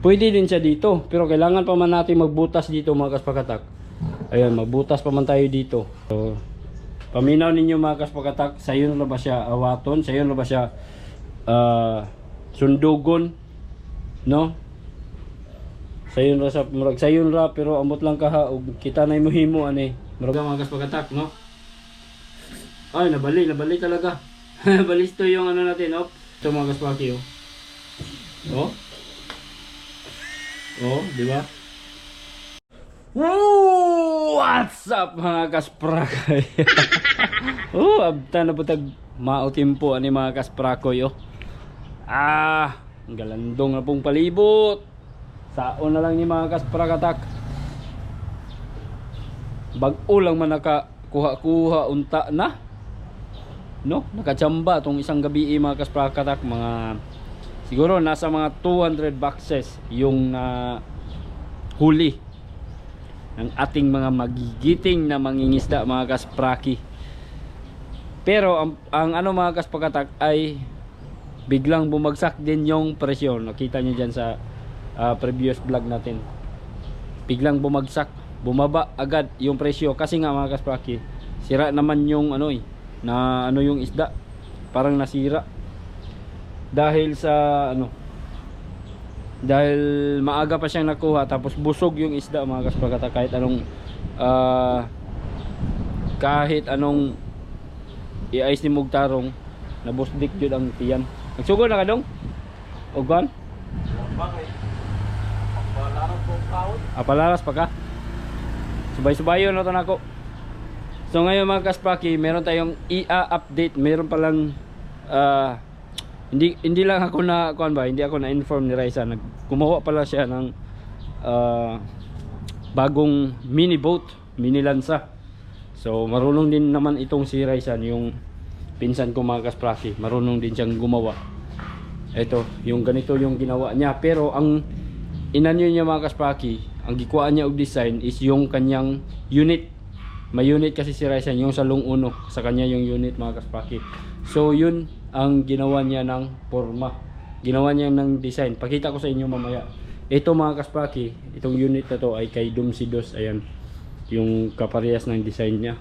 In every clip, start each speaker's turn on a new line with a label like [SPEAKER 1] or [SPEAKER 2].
[SPEAKER 1] Pwede din siya dito, pero kailangan pa man natin magbutas dito mga kaspakatak. Ayan, magbutas pa man tayo dito. So, paminaw ninyo mga kaspakatak, sayon na ba siya awaton, sayon na ba siya ah, sundugon, no? Sayon ra sa murag sayon ra pero amot lang kaha ug kita na himo ani. Murag mga kaspakatak, no? Ay, nabali, nabali talaga. Balisto yung ano natin, oh. Ito mga kaspaki, oh. Oh. Oh, di ba? Woo! What's up mga kasprakay? oh, abta na po tag mautimpo ani mga kasprakoy oh. Ah, ang galandong na pong palibot. Saon na lang ni mga kasprakatak. Bag-o lang man naka kuha-kuha unta na. No, nakachamba tong isang gabi eh, mga kasprakatak mga siguro nasa mga 200 boxes yung na huli ng ating mga magigiting na mangingisda mga kaspraki pero ang, ang ano mga kaspakatak ay biglang bumagsak din yung presyo. Nakita nyo dyan sa ah, previous vlog natin. Biglang bumagsak bumaba agad yung presyo. Kasi nga mga kaspraki sira naman yung ano eh na ano yung isda. Parang nasira dahil sa ano dahil maaga pa siyang nakuha tapos busog yung isda mga kaspagata kahit anong ah, kahit anong i-ice ni Mugtarong nabusdik yun ang tiyan nagsugod na ka dong? Ugan? Apalaras pa ka? Subay-subayo na to nako So ngayon mga kaspaki meron tayong IA-update meron palang ah hindi hindi lang ako na kuan ba, hindi ako na inform ni Raisa. Nag gumawa pala siya ng ah, bagong mini boat, mini lansa. So marunong din naman itong si Raisa yung pinsan ko mga kaspraki. Marunong din siyang gumawa. Ito, yung ganito yung ginawa niya. Pero ang inanyo niya mga kaspraki, ang gikuhaan niya og design is yung kanyang unit. May unit kasi si Raisa yung salong uno sa kanya yung unit mga kaspraki. So yun ang ginawa niya ng forma. Ginawa niya ng design. Pakita ko sa inyo mamaya. Ito mga kaspaki, itong unit na to ay kay Dumsidos. Ayan, yung kaparehas ng design niya.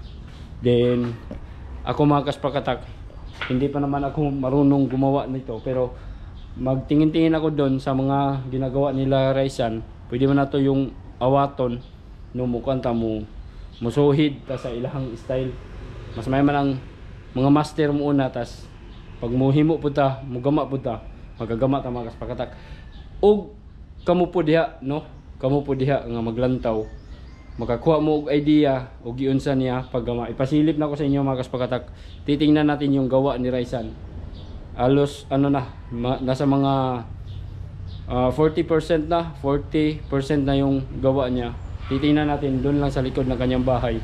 [SPEAKER 1] Then, ako mga kaspakatak, hindi pa naman ako marunong gumawa nito. Pero, magtingin-tingin ako doon sa mga ginagawa nila Raisan. Pwede mo na to yung awaton, no mukhang mo musuhid ta sa ilahang style. Mas may man ang mga master mo una tas pag muhimo po ta mugama po ta magagama ta mga kaspakatak. Og kamo po diha no? Kamo po diha nga maglantaw. Makakuha mo og idea og giunsa niya paggama. Ipasilip na ko sa inyo mga kaspakatak. Titingnan natin yung gawa ni Raisan. Alos ano na ma- nasa mga ah, 40% na 40% na yung gawa niya. Titingnan natin doon lang sa likod ng kanyang bahay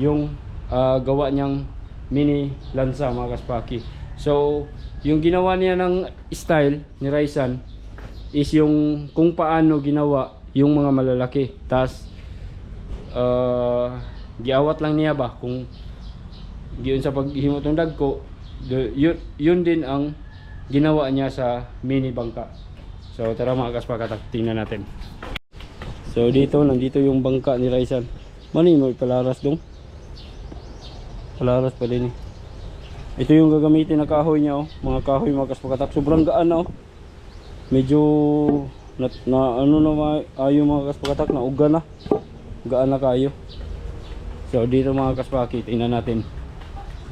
[SPEAKER 1] yung ah, gawa niyang mini lansa mga kaspaki. So, yung ginawa niya ng style ni Raisan is yung kung paano ginawa yung mga malalaki. Tas uh, giawat lang niya ba kung giyon sa paghimo tong dagko yun, yun din ang ginawa niya sa mini bangka. So, tara mga kaspakatak, tingnan natin. So, dito, nandito yung bangka ni Raisan. Mani mo ipalaras dong. Palaras pa din eh. Ito yung gagamitin na kahoy niya oh. Mga kahoy mga kaspakatak. Sobrang gaan oh. Medyo na, na ano na ayo mga kaspakatak na uga na. Gaan na kayo. So dito mga kaspaki, tingnan natin.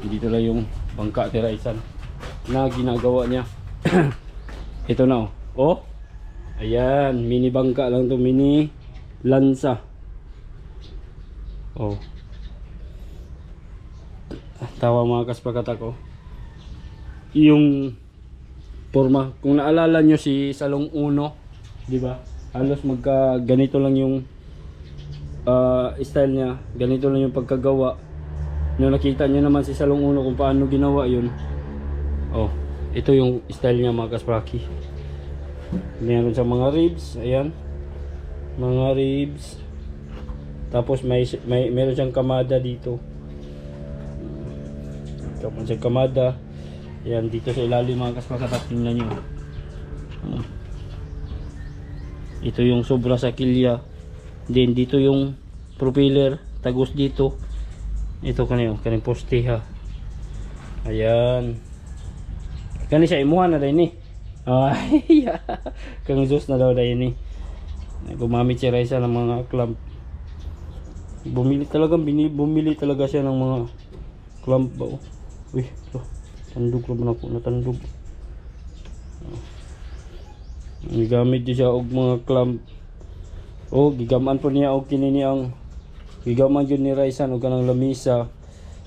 [SPEAKER 1] Dito lang yung bangka ni Raisan na ginagawa niya. Ito na oh. Oh. Ayan, mini bangka lang to, mini lansa. Oh. Tawa mga kaspakatak ko. Yung forma kung naalala nyo si Salong Uno di ba? Halos magka ganito lang yung ah, style niya. Ganito lang yung pagkagawa. Nung nakita nyo naman si Salong Uno kung paano ginawa yun oh ito yung style niya mga kaspraki meron sa mga ribs ayan. Mga ribs. Tapos may, may meron siyang kamada dito tapos sa kamada. Yan, dito sa ilalim mga kaspakatak. Tingnan nyo. Ah. ito yung sobra sa kilya then dito yung propeller tagos dito ito kanyo kaning poste ha ayan kani siya imuha na din ni ay kang Zeus na daw din ni gumamit si Raisa ng mga clamp bumili talaga bumili talaga siya ng mga clamp ba oh. Uy to, tandog naman ako natandog Gigamit di siya og mga clamp. O gigaman po niya og kinini ang gigaman yun ni Raisan og kanang lamisa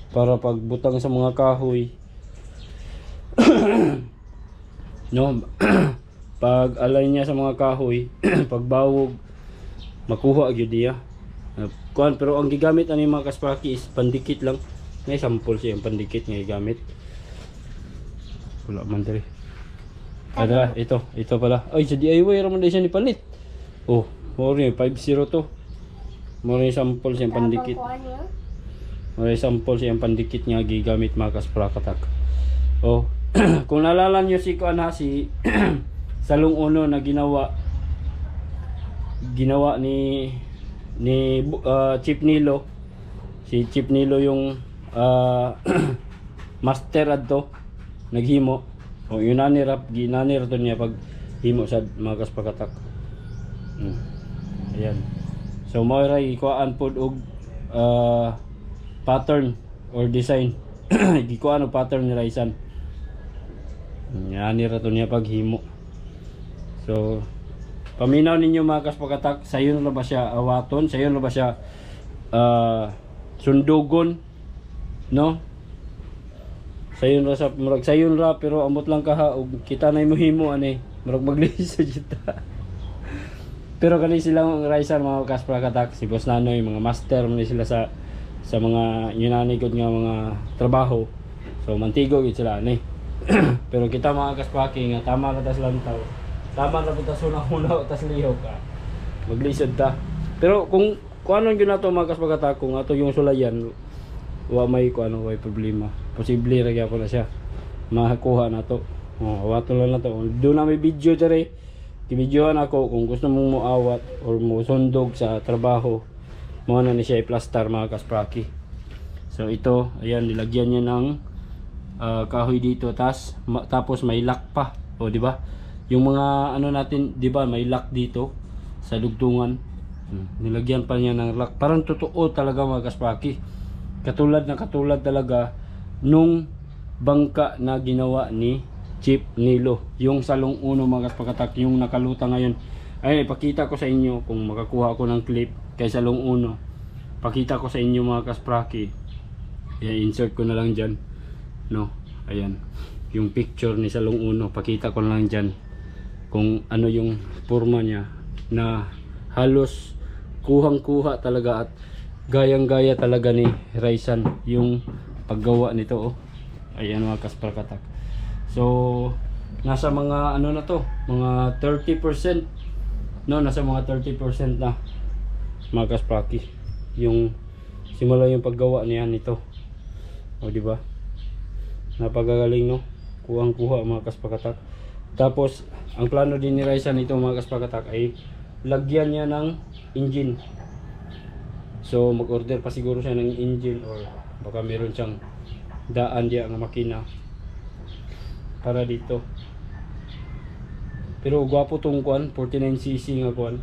[SPEAKER 1] para pagbutang sa mga kahoy. no, pag alay niya sa mga kahoy, pagbawog makuha gyud niya. Uh, kuan pero ang gigamit ani mga kaspaki is pandikit lang. May sample siya ang pandikit nga gigamit. Wala man diri. Ada, ito, ito pala. Ay, sa DIY raman siya ni palit. Oh, mo rin 50 to. Mo rin sample siya pandikit. Mo rin sample siya pandikit nga gigamit mga kasprakatak. Oh, kung nalala niyo si kuan ha si Salong Uno na ginawa ginawa ni ni uh, Chip Nilo. Si Chip Nilo yung uh, master adto naghimo. O yun nanirap, ginanir to niya pag himo sa mga kaspakatak. Hmm. Ayan. So mo ra ikuan pod og uh, pattern or design. Gikuan og pattern ni Raisan. Yan ra niya pag himo. So paminaw ninyo mga kaspakatak, sayon ra ba siya awaton? Sayon ra ba siya uh, sundugon? No? sayon ra sa murag sayon ra pero amot lang kaha og kita na mo himo ani. Murag maglihis sa jita. Pero kani sila ang riser mga kaspra katak si Boss Nanoy mga master man sila sa sa mga yunani gud nga mga trabaho. So mantigo gid sila ani. Pero kita mga kaspaki nga tama ra tas lantaw. Tama ra ta suna una tas lihok ka. Maglisod ta. Pero kung kung ano yun nato mga kaspra katak kung ato yung sulayan wa may ko ano way problema. Posible ra gyapon na siya. Makakuha na to. Oh awato lang na to. Do na may video dere gibidyohan ako kung gusto mong moawat or mo sundog sa trabaho mo na ni siya i-plaster mga kaspraki. So ito ayan nilagyan niya ng ah, kahoy dito tas ma- tapos may lock pa. O di ba? Yung mga ano natin di ba may lock dito sa dugtungan. Hmm, nilagyan pa niya ng lock. Parang totoo talaga mga kaspraki katulad na katulad talaga nung bangka na ginawa ni Chip Nilo yung salong uno mga pagkatak yung nakaluta ngayon. Ay ipakita ko sa inyo kung makakuha ako ng clip kay salong uno. Pakita ko sa inyo mga kaspraki. I insert ko na lang dyan. No? Ayan. Yung picture ni salong uno pakita ko na lang dyan kung ano yung forma niya na halos kuhang kuha talaga at gayang-gaya talaga ni Raisan yung paggawa nito oh. Ayan mga kasparkatak. So nasa mga ano na to, mga 30% no, nasa mga 30% na mga kaspraki yung simula yung paggawa niya nito. O di ba? Napagagaling no. Kuhang-kuha mga kasparkatak. Tapos ang plano din ni Raisan nito mga kasparkatak ay lagyan niya ng engine So mag-order pa siguro siya ng engine or baka meron siyang daan diya nga makina para dito. Pero gwapo tong kuan, 49cc nga kuan.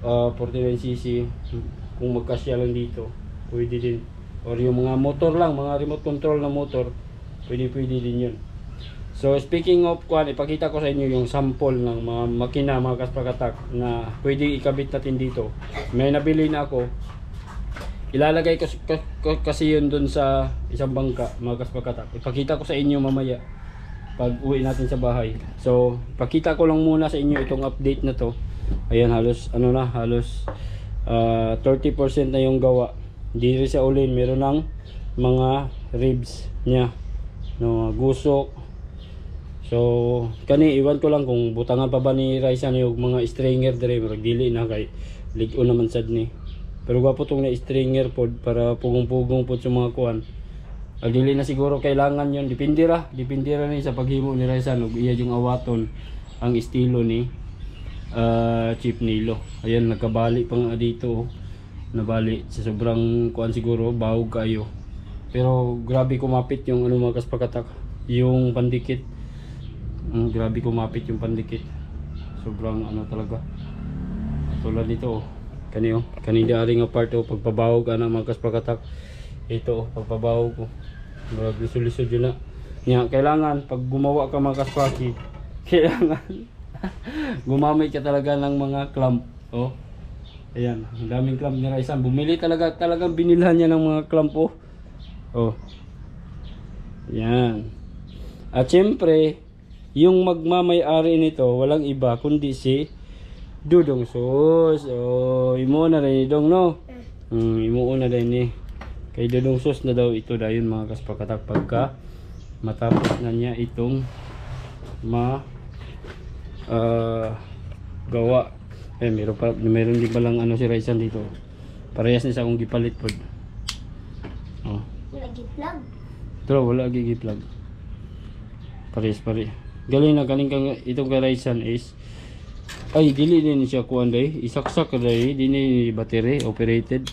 [SPEAKER 1] Uh, 49cc kung magkasya lang dito, pwede din. Or yung mga motor lang, mga remote control na motor, pwede pwede din yun. So speaking of kuan, ipakita ko sa inyo yung sample ng mga makina, mga kaspakatak na pwede ikabit natin dito. May nabili na ako. Ilalagay ko, kasi yun dun sa isang bangka, mga kaspakatak. Ipakita ko sa inyo mamaya pag uwi natin sa bahay. So, pakita ko lang muna sa inyo itong update na to. Ayan, halos, ano na, halos ah, 30% na yung gawa. Dito sa ulin, meron ng mga ribs niya. No, gusok, So, kani iwan ko lang kung butangan pa ba ni Raisa ni og mga stringer dire murag dili na kay ligo naman sad ni. Pero gwapo tong na stringer pod para pugong-pugong pod sa mga kuan. Ang dili na siguro kailangan yon depende ra, depende ra ni sa paghimo ni Raisa ug iya yung awaton ang estilo ni ah, chip nilo. Ayan, nagkabali pa nga dito. oh. Nabali sa sobrang kuan siguro, bahog kayo. Pero grabe kumapit yung ano mga kaspakatak, yung pandikit. Mm, grabe kumapit yung pandikit. Sobrang ano talaga. Tulad nito oh. Kani oh, kani nga part oh pagpabawog ana mga kaspakatak. Ito oh, pagpabawog ko. Murag lisod-lisod yun na. Nya kailangan pag gumawa ka mga kaspaki, kailangan gumamit ka talaga ng mga clamp. Oh. Ayan, ang daming clamp ni Raisan. Bumili talaga, talagang binilhan niya ng mga clamp oh. Oh. Yan. At syempre, yung magmamay-ari nito, walang iba kundi si Dudong Sus. Oh, imo na rin ni Dong, no? Hmm, imo na rin ni. Kay Dudong Sus na daw ito dahil mga kaspakatak pagka matapos na niya itong ma ah, gawa. Eh, meron pa meron din palang ano si Raisan dito. Parehas ni sa akong gipalit pod. Oh.
[SPEAKER 2] Lagi vlog.
[SPEAKER 1] Pero wala gigi plug. Pares pare. Galing na galing kang itong Raisan is ay dili din siya kuan day. Isaksak day dini battery operated.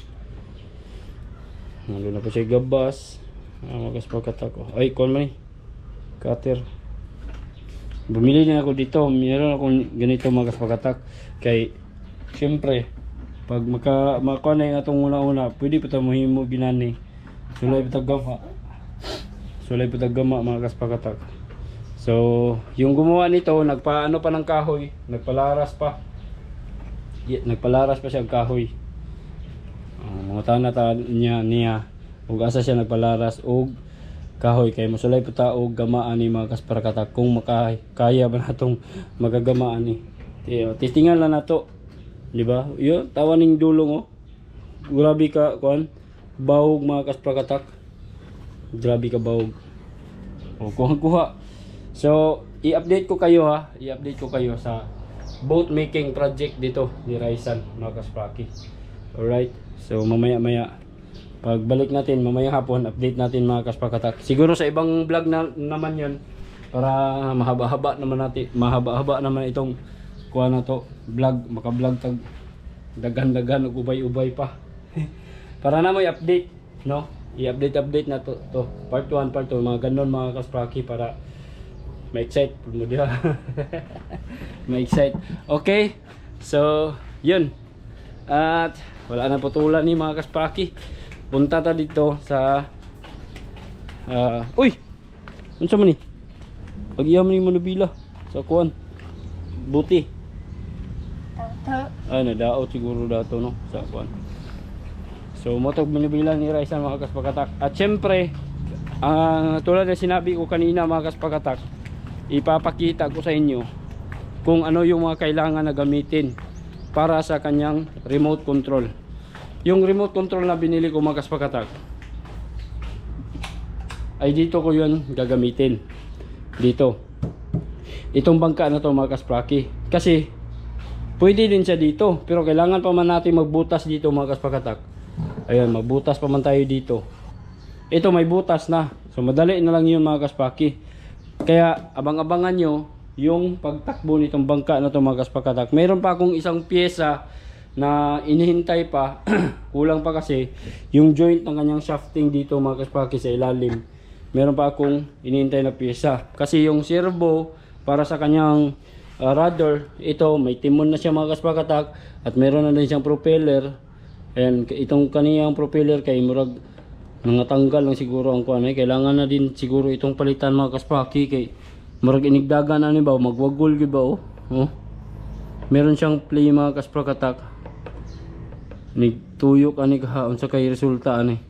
[SPEAKER 1] Ano na pa siya gabas. Ah, magas pagkatako. Ay kuan man ni. Cutter. Bumili din ako dito. Meron akong ganito magas pagkatak. Kay syempre pag maka makuha na yung atong una-una, pwede pa ito mahimo ginani. Sulay pa gama. Sulay pa gama mga kaspakatak. So, yung gumawa nito, nagpaano pa ng kahoy, nagpalaras pa. Yeah, nagpalaras pa siya ang kahoy. Uh, mga tanata niya niya ug asa siya nagpalaras og kahoy kay mosulay pa ta og gamaan ni mga kasparakatak kung maka kaya ba natong magagamaan ni. Tiyo, titingan lang nato. Di ba? Yo, tawa ning dulong oh. Grabe ka kuan. Bawog mga kasparakatak. Grabe ka bawog. O, kuha-kuha. So, i-update ko kayo ha. I-update ko kayo sa boat making project dito ni Raisan, mga kaspraki. Alright. So, mamaya-maya. Pagbalik natin, mamaya hapon, update natin mga kaspakatak. Siguro sa ibang vlog na naman yon para mahaba-haba naman natin, mahaba-haba naman itong kuha na to, vlog, maka-vlog tag dagan-dagan ug ubay-ubay pa. para na mo i-update, no? I-update update na to, to. Part 1, part 2, mga ganon mga kaspraki para ma-excite mo diha. ma-excite. Okay. So, yun. At wala na putulan ni mga kaspraki. Punta ta dito sa ah, uy. Unsa man ni? Pag iya man ni manubila sa kuan. Buti.
[SPEAKER 2] Tao.
[SPEAKER 1] Ay, nadaot siguro dato no sa kuan. So, motog manubila ni Raisa mga kaspakatak. At syempre, ah, tulad na sinabi ko kanina mga kaspakatak, ipapakita ko sa inyo kung ano yung mga kailangan na gamitin para sa kanyang remote control. Yung remote control na binili ko mga kaspakatak, ay dito ko yun gagamitin. Dito. Itong bangka na to mga kaspraki. Kasi, pwede din siya dito. Pero kailangan pa man natin magbutas dito mga kaspakatak. Ayan, magbutas pa man tayo dito. Ito may butas na. So, madali na lang yun mga kaspaki. Kaya, abang-abangan nyo yung pagtakbo nitong bangka na to mga kaspakatak. Meron pa akong isang pyesa na inihintay pa. Kulang pa kasi yung joint ng kanyang shafting dito mga kaspaki sa ilalim. Meron pa akong inihintay na pyesa. Kasi yung servo para sa kanyang uh, rudder, ito may timon na siya mga kaspakatak at meron na din siyang propeller. Ayan, itong kaniyang propeller kay murag nangatanggal lang siguro ang kuan eh. Kailangan na din siguro itong palitan mga kaspaki kay murag inigdagan na ni ba magwagol gyud ba oh. oh. Meron siyang play mga kaspakatak. Nigtuyok ani ka unsa kay resulta ani.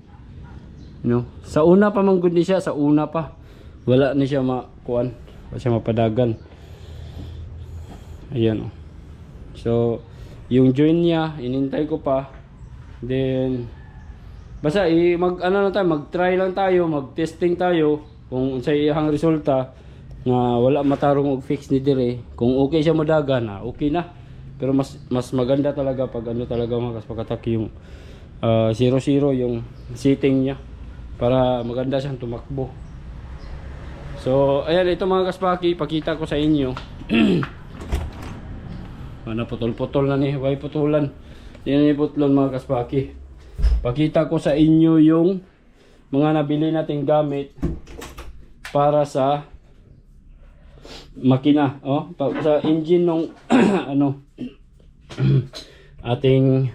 [SPEAKER 1] No. Sa una pa man ni siya, sa una pa. Wala ni siya makuan, wala siya mapadagan. Ayan oh. So, yung join niya, inintay ko pa. Then, basta i mag ano lang tayo, mag-try lang tayo, mag-testing tayo kung sa iyang resulta nga wala matarong og fix ni dire. Kung okay siya madagan, na okay na. Pero mas mas maganda talaga pag ano talaga mga kaspakatak yung uh, 0-0 yung sitting niya para maganda siyang tumakbo. So, ayan ito mga kaspaki, pakita ko sa inyo. Mana putol-putol na ni, way putulan. Yan ni putlon mga kaspaki. Pakita ko sa inyo yung mga nabili nating gamit para sa makina, oh, sa engine nung ano ating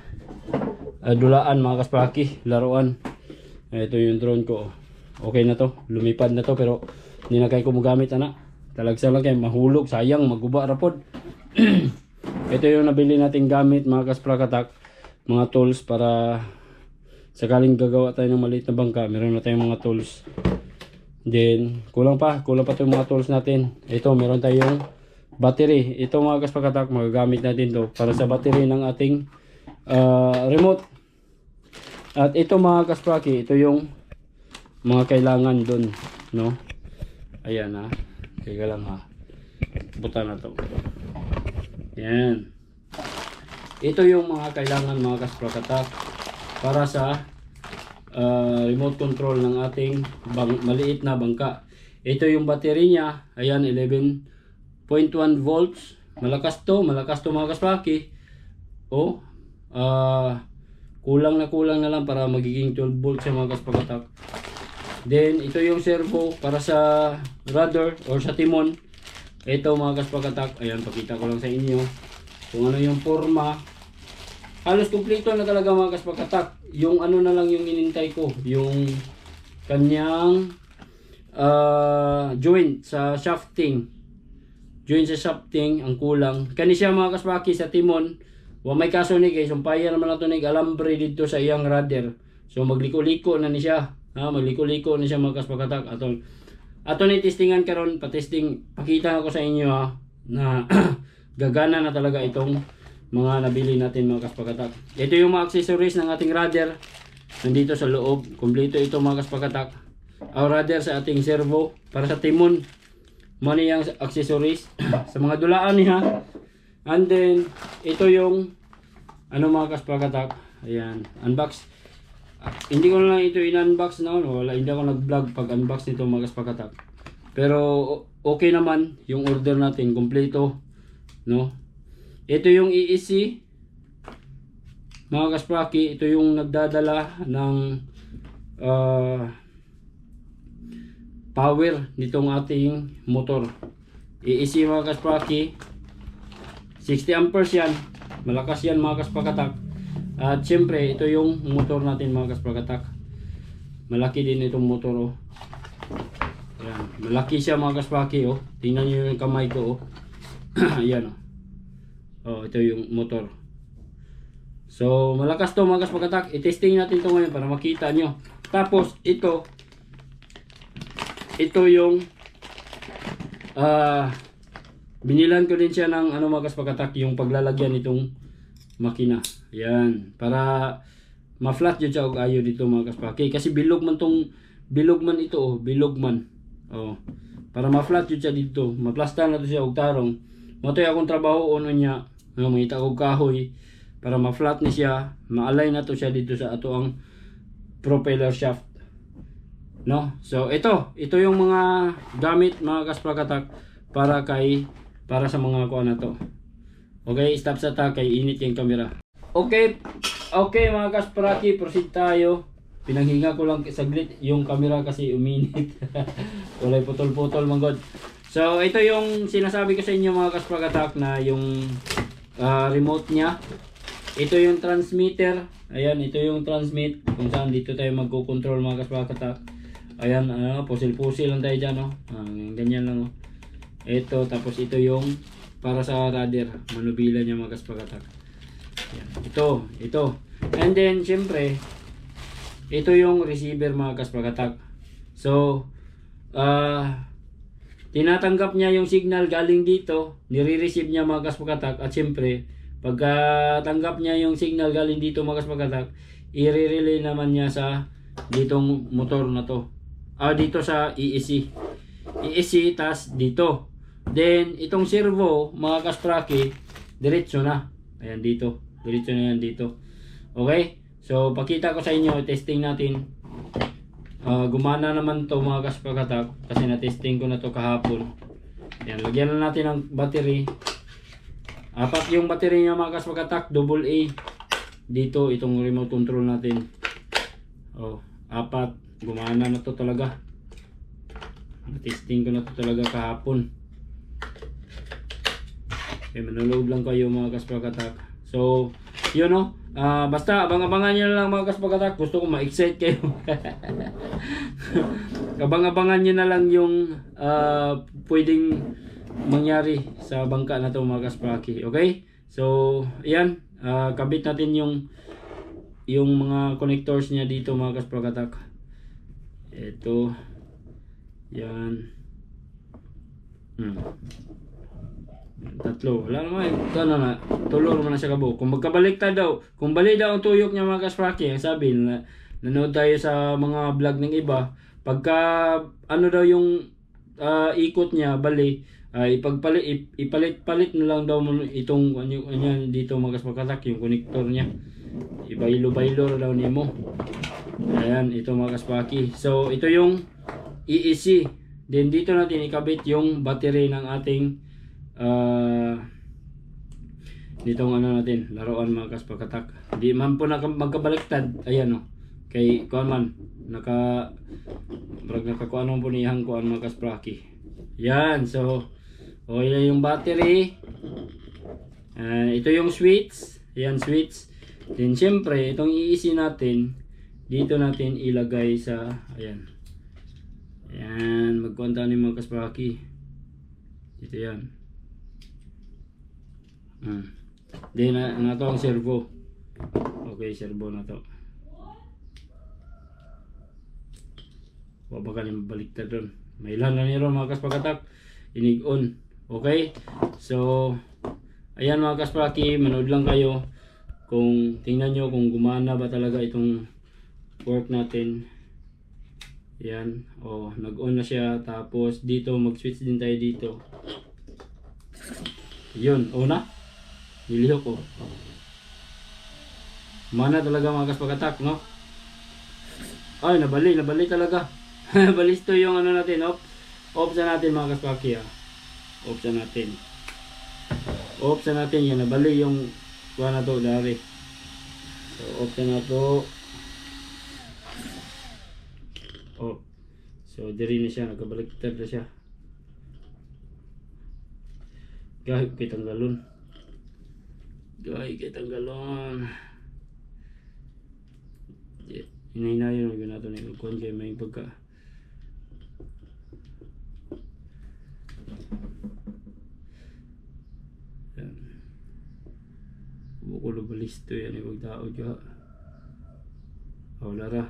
[SPEAKER 1] ah, dulaan mga kaspaki, laruan. Ito yung drone ko. oh. Okay na to, lumipad na to pero hindi na kayo kumugamit ana. Talagsa lang kayo mahulog, sayang maguba rapod. Ito yung nabili nating gamit mga kasprakatak, mga tools para sakaling gagawa tayo ng maliit na bangka, meron na tayong mga tools. Then, kulang pa, kulang pa itong mga tools natin. Ito, meron tayong battery. Ito mga kasprakatak, magagamit natin to para sa battery ng ating ah, remote. At ito mga kaspraki, ito yung mga kailangan dun, no? Ayan ha. Teka lang ha. Buta na to. Yan. Ito yung mga kailangan mga kasprakatak para sa ah, remote control ng ating bang, maliit na bangka. Ito yung battery niya. Ayan, 11.1 volts. Malakas to, malakas to mga kaspaki. Oh, ah, kulang na kulang na lang para magiging 12 volts yung mga kaspakatak. Then, ito yung servo para sa rudder or sa timon. Ito mga kaspakatak. Ayan, pakita ko lang sa inyo. Kung ano yung forma. Halos kumpleto na talaga mga kaspakatak. Yung ano na lang yung inintay ko. Yung kanyang ah, joint sa shafting. Joint sa shafting, ang kulang. Kani siya mga kaspaki sa timon. Wa may kaso ni kay sumpaya naman nato ni alambre dito sa iyang rudder. So magliko-liko na ni siya. Ha, magliko-liko na siya mga kaspakatak. Aton ato ni testingan karon pa-testing pakita ko sa inyo ha na gagana na talaga itong mga nabili natin mga kaspakatak. Ito yung mga accessories ng ating rudder. Nandito sa loob. Kompleto ito mga kaspakatak. Our rudder sa ating servo para sa timon. Money yung accessories sa mga dulaan niya. And then ito yung ano mga kaspakatak. Ayan, unbox. Ah, hindi ko lang ito in-unbox na ano, wala hindi ako nag-vlog pag unbox nito mga kaspakatak. Pero okay naman yung order natin, kompleto, no? Ito yung EEC. Mga kaspraki, ito yung nagdadala ng ah, power nitong ating motor. EEC mga kaspraki, 60 amperes yan. Malakas yan mga kaspakatak. At syempre, ito yung motor natin mga kaspakatak. Malaki din itong motor oh. Ayan. Malaki siya mga kaspaki oh. Tingnan nyo yung kamay ko oh. Ayan oh. Oh, ito yung motor. So, malakas to mga kaspakatak. I-testing natin to ngayon para makita nyo. Tapos, ito. Ito yung ah binilan ko din siya ng ano mga kaspakatak yung paglalagyan nitong makina. Yan. Para ma-flat yun siya og ayo dito mga kaspaki. Kasi bilog man tong bilog man ito oh. Bilog man. Oh. Para ma-flat yun siya dito. Maplasta na siya og tarong. Matoy akong trabaho ono niya. No, mangita og kahoy para ma-flat ni siya. Ma-align na to siya dito sa ato ang propeller shaft. No? So ito, ito yung mga gamit mga kaspakatak para kay para sa mga kuha na to. Okay, stop sa ta kay init yung camera. Okay, okay mga kasparaki, proceed tayo. Pinanghinga ko lang saglit yung camera kasi uminit. Walay putol-putol manggod. So ito yung sinasabi ko sa inyo mga kaspakatak na yung ah, remote niya. Ito yung transmitter. Ayan, ito yung transmit kung saan dito tayo magko-control mga kaspakatak. Ayan, ano, pusil-pusil lang tayo dyan, no? Ah, ganyan lang, no? Ito, tapos ito yung para sa rudder. Manubila niya mga kaspakatak. Ayan. Ito, ito. And then, syempre, ito yung receiver mga kaspakatak. So, ah, tinatanggap niya yung signal galing dito, nire-receive niya mga kaspakatak. At syempre, pagkatanggap niya yung signal galing dito mga kaspakatak, i-relay naman niya sa ditong motor na to. Ah, dito sa EEC. EEC, tas dito. Then, itong servo, mga kaspraki, diretso na. Ayan dito. Diretso na yan dito. Okay? So, pakita ko sa inyo, testing natin. Ah, gumana naman to mga kaspakatak kasi na-testing ko na to kahapon. Ayan, lagyan na natin ng battery. Apat yung battery niya mga kaspagatak, double A. Dito, itong remote control natin. Oh, apat. Gumana na to talaga. Testing ko na to talaga kahapon. Okay, manulog lang kayo mga kaspagatak. So, yun no. Ah, basta abang-abangan nyo lang mga kaspagatak. Gusto ko ma-excite kayo. Abang-abangan nyo na lang yung ah, pwedeng mangyari sa bangka na to mga kaspraki. Okay? So, ayan. ah, kabit natin yung yung mga connectors niya dito mga kasprakatak. Ito. Yan. Hmm. Tatlo. Wala naman. Ano na. Tulo naman na siya kabo. Kung magkabaliktad daw. Kung bali daw ang tuyok niya mga kaspraki. Ang sabi na nanood tayo sa mga vlog ng iba. Pagka ano daw yung ah, ikot niya bali ay ipagpalit ip- ipalit-palit na lang daw itong ano ano dito mga kasprakatak yung connector niya. Ibaylo-baylo daw nimo. Ayan, ito mga kaspaki. So, ito yung EEC. Then, dito natin ikabit yung battery ng ating ah ditong ano natin, laruan mga kaspakatak. Hindi man po magkabaliktad. Ayan o. Kay kuan man. Naka Brag nakakuan mo po niyang kuan mga kaspraki. Yan. So, okay na yung battery. Ah, ito yung switch. Yan, switch. Then, syempre, itong iisi natin, dito natin ilagay sa, ayan. Ayan, magkuhan tayo ng mga kaspraki. Dito yan. Hmm. Then, na, na to ang servo. Okay, servo na to. Huwag ba ka rin baliktad doon. May ilan na niro mga kaspagatak. Inig on. Okay? So, ayan mga kaspraki, manood lang kayo kung tingnan nyo kung gumana ba talaga itong work natin. Yan. O, nag-on na siya. Tapos, dito, mag-switch din tayo dito. Yun, una. Nilihok ko. Mana talaga mga kaspagatak, no? Ay, nabali, nabali talaga. Balis to yung ano natin. Off sa natin mga kaspaki. Off sa natin. Sa natin, yan, nabali yung kuha na to, dari. So, off na to. Off. So, diri na siya, nagkabaliktad na siya. Gahit kitang galon. Gahit kitang galon. Hinay-hinayon yung nato na yung kuhan kayo may pagka. Yan. Buko lo balisto yan yung pagtao dyan. Wala ra.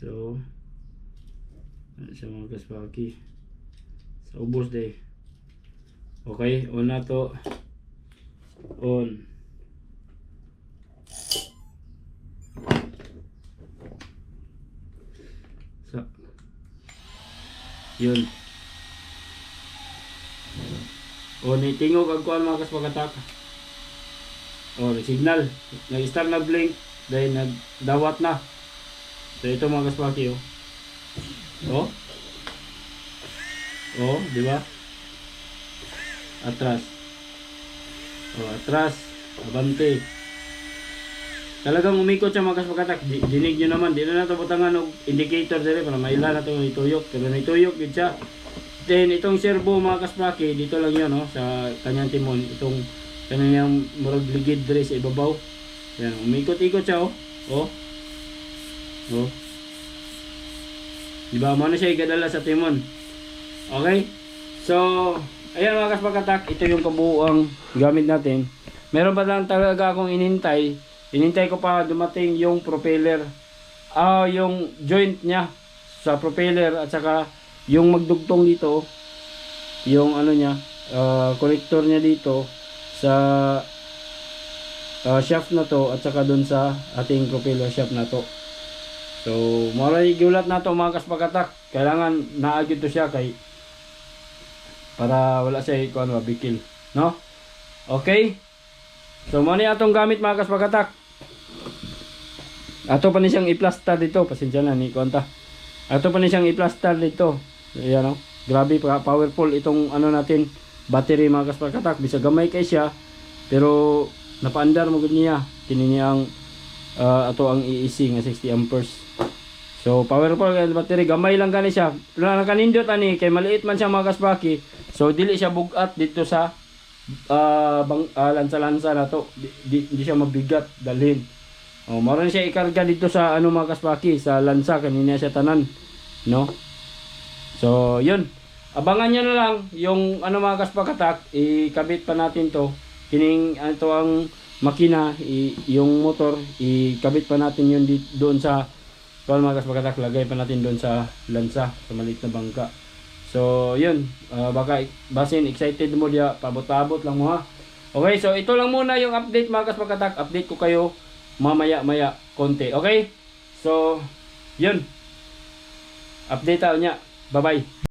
[SPEAKER 1] So, ano siya mga kaspaki. Sa ubos day. Okay, on na to. On. Sa. Yun. O, nitingog ang kuhan mga kaspagatak. O, signal. Nag-start na blink. Dahil nagdawat na. So, ito mga kaspaki, o. O. O, di ba? Atras. O, atras. Abante. Talagang umikot siya mga kaspagatak. Di- Dinig nyo naman. Di na nato butangan og indicator dere para maila na itong ituyok. Pero naituyok yun siya. Then itong servo mga kaspaki, dito lang yun no, sa kanyang timon. Itong kanyang murag ligid dere sa ibabaw. Yan, umikot-ikot siya oh. Oh. Oh. Di ba mo na siya igadala sa timon. Okay? So, ayan mga kaspakatak, ito yung kabuuang gamit natin. Meron pa lang talaga akong inintay. Inintay ko pa dumating yung propeller. Ah, yung joint niya sa propeller at saka yung magdugtong dito yung ano niya ah, connector niya dito sa ah, shaft na to at saka dun sa ating propeller shaft na to so maray giulat na to mga kaspagatak kailangan naagid to siya kay para wala siya ano mabikil no okay so mo ni atong gamit mga kaspagatak ato pa ni siyang iplasta dito pasensya na ni konta Ato pa ni siyang i-plaster dito. Ayan o. Grabe powerful itong ano natin battery mga kaspakatak. Bisa gamay kay siya pero napaandar mo niya. Kini niyang ah, ato ang EEC nga 60 amperes. So powerful kay battery gamay lang gani siya. Pero kanindot ani kay maliit man siya mga kaspaki. So dili siya bugat dito sa ah bang ah, lansa-lansa na to. Di, di, di siya mabigat dalhin. Oh, maro na siya ikarga dito sa ano mga kaspaki sa lansa kanina siya tanan, no? So, yun. Abangan nyo na lang yung ano mga kaspakatak, ikabit pa natin to. Kining ano ang makina, i, yung motor, ikabit pa natin yun di, doon sa kung mga kaspakatak, lagay pa natin doon sa lansa, sa maliit na bangka. So, yun. Ah, baka basin excited mo dia, pabot-abot lang mo ha. Okay, so ito lang muna yung update mga kaspakatak. Update ko kayo mamaya-maya konti. Okay? So, yun. Update tayo niya. Bye-bye.